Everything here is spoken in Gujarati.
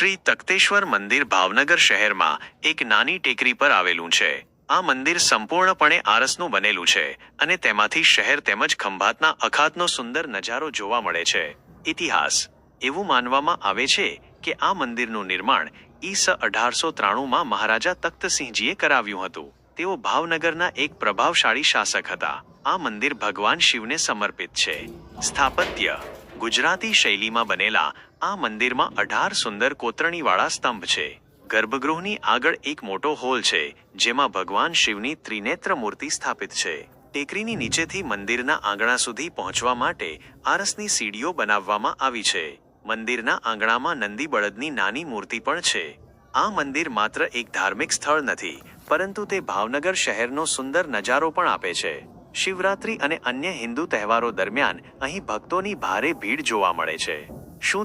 શ્રી તક્તેશ્વર મંદિર ભાવનગર શહેરમાં એક નાની ટેકરી પર આવેલું છે. આ મંદિર સંપૂર્ણપણે આરસનું બનેલું છે અને તેમાંથી શહેર તેમજ ખંભાતના અખાતનો સુંદર નજારો જોવા મળે છે. ઇતિહાસ. એવું માનવામાં આવે છે કે આ મંદિરનું નિર્માણ ઈસ અઢારસો ત્રાણુંમાં મહારાજા તખ્તસિંહજીએ કરાવ્યું હતું. તેઓ ભાવનગરના એક પ્રભાવશાળી શાસક હતા. આ મંદિર ભગવાન શિવને સમર્પિત છે. સ્થાપત્ય. ગુજરાતી શૈલીમાં બનેલા આ મંદિરમાં અઢાર સુંદર કોતરણીવાળા સ્તંભ છે. ગર્ભગૃહની આગળ એક મોટો હોલ છે, જેમાં ભગવાન શિવની ત્રિનેત્ર મૂર્તિ સ્થાપિત છે. ટેકરીની નીચેથી મંદિરના આંગણા સુધી પહોંચવા માટે આરસની સીડીઓ બનાવવામાં આવી છે. મંદિરના આંગણામાં નંદી બળદની નાની મૂર્તિ પણ છે. આ મંદિર માત્ર એક ધાર્મિક સ્થળ નથી, પરંતુ તે ભાવનગર શહેરનો સુંદર નજારો પણ આપે છે. શિવરાત્રી અને અન્ય હિન્દુ તહેવારો દરમિયાન અહીં ભક્તોની ભારે ભીડ જોવા મળે છે. શું